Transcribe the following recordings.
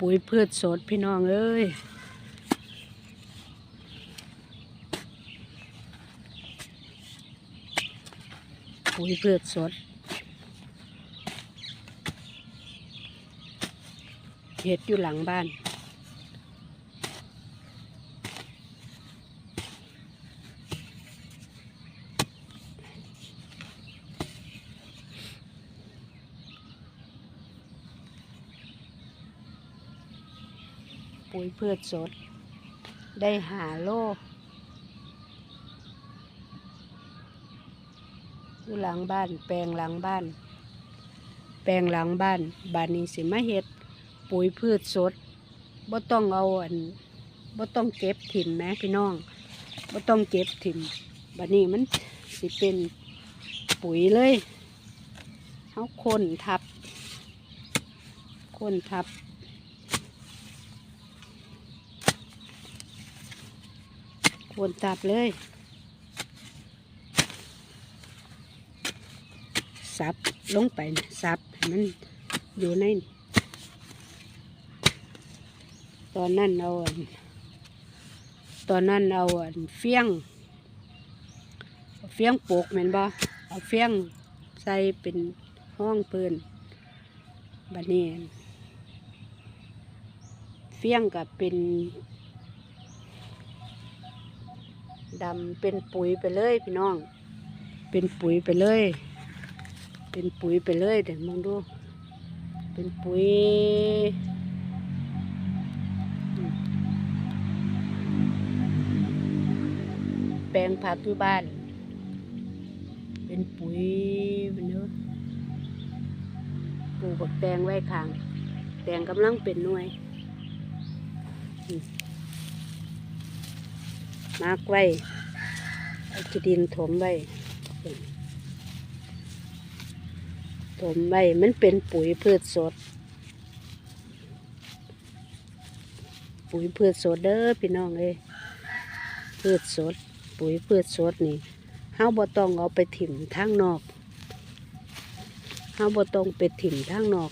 ปุ๋ยพืชสดพี่น้องเอ้ยปุ๋ยพืชสดเห็ดอยู่หลังบ้าน ปุ๋ยพืชสด ได้หาโลอยู่หลังบ้าน แปลงหลังบ้าน แปลงหลังบ้านบ้านนี้สิมาเฮ็ดปุ๋ยพืชสดบ่ต้องเอาอันบ่ต้องเก็บถิ่มแม้พี่น้องบ่ต้องเก็บถิ่มบัดนี้มันสิเป็นปุ๋ยเลยเฮาคนทับคนทับ คนทับเลย สับลงไป สับมันอยู่ใน ตอนนั้นเอาตอนนั้นเอาเฟี้ยง เฟี้ยงโปกแม่นบ่เอาเฟี้ยงใส่เป็นห้องปืนบัดนี้เฟี้ยงกับเป็น ดำเป็นปุ๋ยไปเลยพี่น้อง เป็นปุ๋ยไปเลย เป็นปุ๋ยไปเลยเดี๋ยวมองดู เป็นปุ๋ยแปลงผักอยู่บ้าน เป็นปุ๋ยเป็นเนื้อปลูกบักแตงไว้ข้าง แตงกำลังเป็นหน่วยอื มมากไว้เอาขี้ดินถมไว้ถมไว้มันเป็นปุ๋ยพืชสด ปุ๋ยพืชสดเด้อพี่น้องเอ้ยพืชสด ปุ๋ยพืชสดนี่เฮาบ่ต้องเอาไปถิ่มทางนอกเฮาบ่ต้องไปถิ่มทางนอก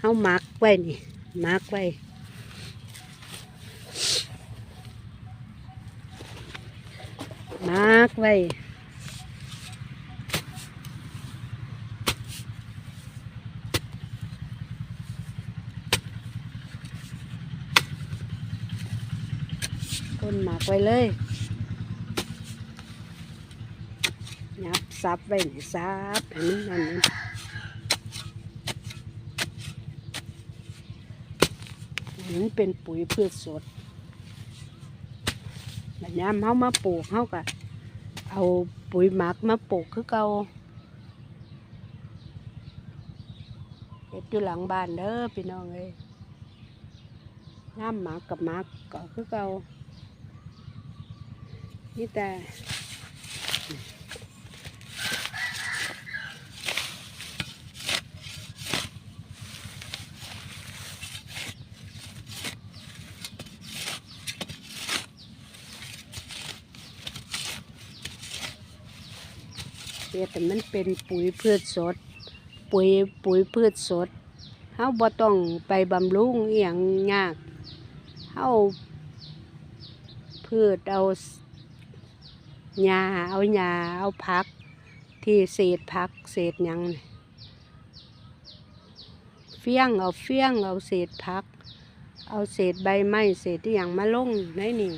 เฮามักไว้นี่มักไว้ มักไว้คนหมักไว้เลยยับซับไว้นี่ซับให้มันนั่นนี่ให้มันเป็นปุ๋ยพืชสด บบยามเฮามาปลูกเฮาก็เอาปุ๋ยหมักมาปลูกคือเก่าเฮ็ดอยู่หลังบ้านเด้อพี่น้องเอ้ยน้ำหมักกับหมักก็คือเก่านี่แต่ เฮ็ดแต่มันเป็นปุ๋ยพืชสด ปุ๋ยปุ๋ยพืชสดเฮาบ่ต้องไปบำรุงอีหยังยากเฮาพืชเอาหญ้าเอาหญ้าเอาผัก ที่เศษผักเศษหยังเฟี้ยงเอาเฟี้ยงเอาเศษผัก เอาเศษใบไม้เศษที่อย่างมาลงในนี่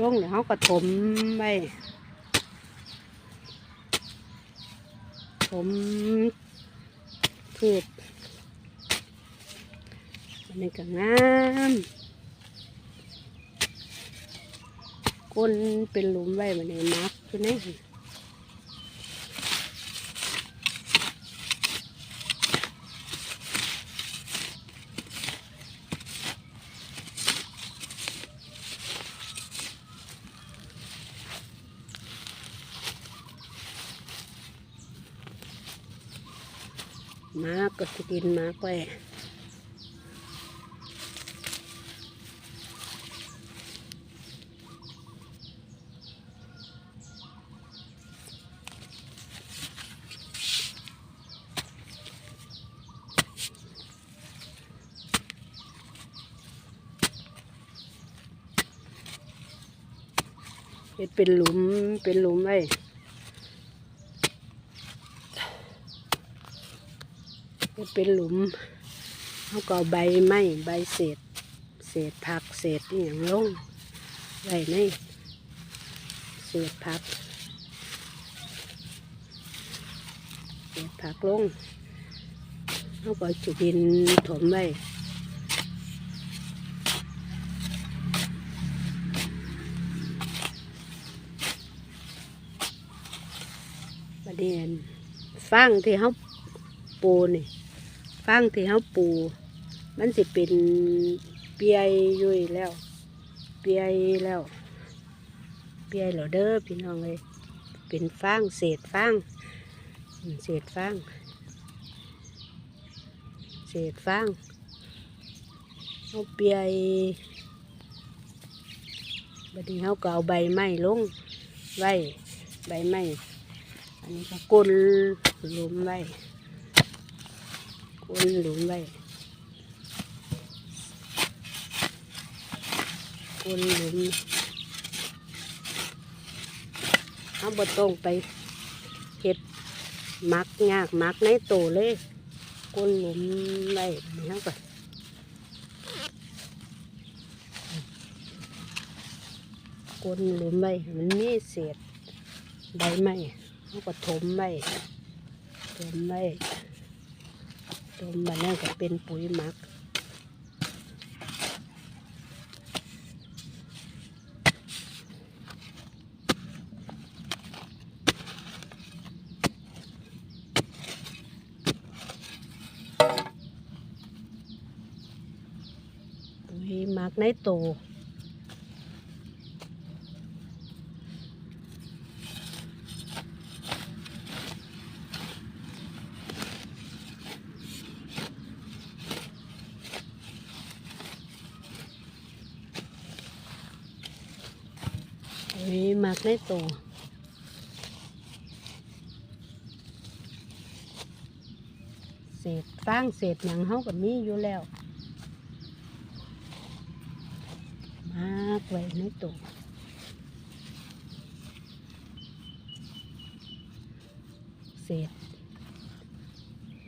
ลงเดี๋ยวเขาก็ถมไว้ถ มพืชอันนี้ก็งามก้นเป็นหลุมไว้ในมักคือไหน มากกดที่ดินมาร์กไว้เป็นหลุมเป็นหลุมไว้ เป็นหลุมเขาก็ใบไม้ใบเศษ เศษผักเศษอย่างลงไว้ในเศษผักเศษผักลงเขาก็จุดินถมไว้ประเด็นฟางที่เขาปูนี่ ฟางที่เขาปู มันสิเป็นเปียยุ่ยแล้ว เปียแล้ว เปียเหรอเด้อพี่น้องเลย เป็นฟางเศษฟางเศษฟางเศษฟางเอาเปียบัดนี้เขาก็เอาใบไม้ลงไว้ใบไม้อันนี้ก็ก้นลุมไว้ ก้นหลุมไว้คนหลุมเขาบ่ต้องไปเก็บมักยากมักในโตเลยก้นหลุมไว้นี่เขาก็ก้นหลุมไว้มันมีเศษใบไม้เขาก็ถมไว้ถมไว้ ถมมาแล้วก็เป็นปุ๋ยหมักปุ๋ยหมักในโต ปุ๋ยหมักในโตเศษฟางเศษหยังเฮาก็มีอยู่แล้วมากไว้ในตัวเศษ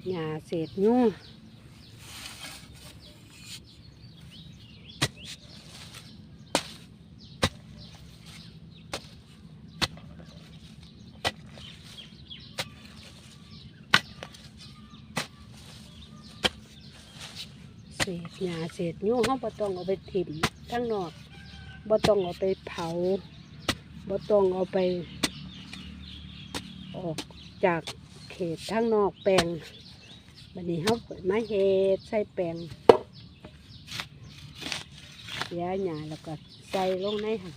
หญ้าเศษยุ่ง เศษหญ้าเศษยุ่งเขาบ่ต้องเอาไปถิ่มทั้งนอกบ่ต้องเอาไปเผาบ่ต้องเอาไป ออกจากเขตทั้งนอกแปลงบัดนี้เขาเปิดมาเฮ็ดใส่แปลงเสียหญ้าแล้วก็ใส่ลงในหัน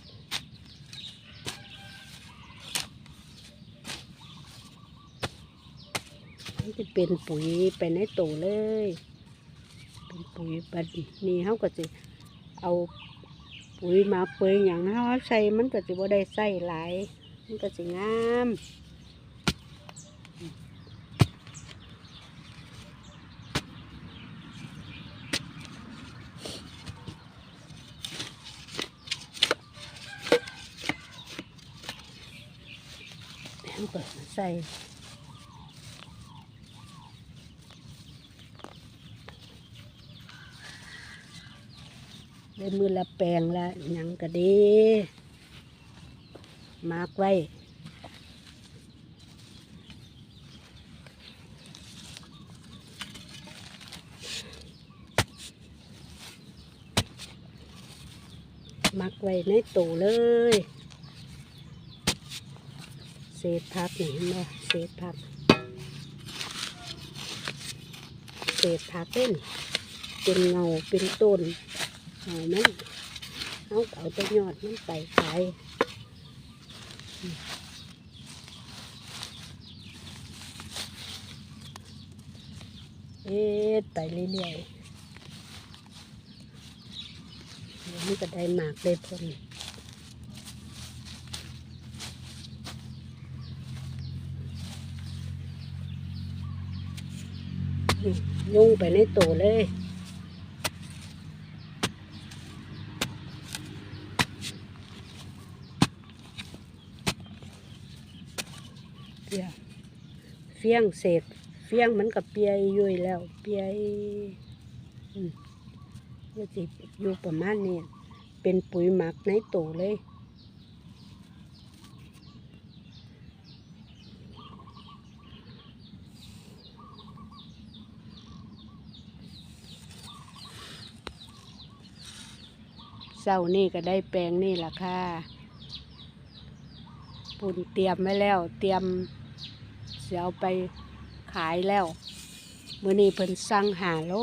นี่จะเป็นปุ๋ยไปในโตเลย ปุ๋ยบัดนี้เขาก็จะเอาปุ๋ยมาเปยอย่างเขาใส่มันก็จะบ่ได้ใส่หลาย มันก็จะงามเขาก็ใส่ ได้มือละแปลงละยังก็ดีมากไว้มักไว้ในตู้เลย เศษผักนี่เห็นไหมเศษผัก เศษผักเป็นเป็นเงาเป็นต้น เอามันเอาเอาตัวยอดมันไปขายเอ็ดไปเรื่อยๆเดี๋ยวมันก็ได้หมากได้ผลยุ่งไปในตัวเลย เเฟี้ยงเศษเฟี้ยงมันก็เปียยุ่ยแล้ว เปียอืมก็สิอยู่ประมาณนี้เป็นปุ๋ยหมักในโตเลยเศร้านี่ก็ได้แปลงนี่ล่ะค่ะ ปุ่นเตรียมไว้แล้ว เตรียมเสียเอาไปขายแล้วมื่อนี้เพิ่นสั่งหาโล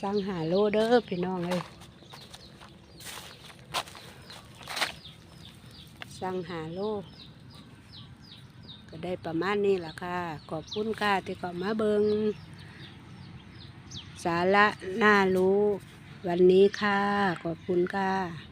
สั่งหาโลเด้อพี่น้องเอ้ยสั่งหาโลก็ได้ประมาณนี้ละค่ะ ขอบคุณค่ะที่เข้ามาเบิงสาระน่ารู้ วันนี้ค่ะ ขอบคุณค่ะ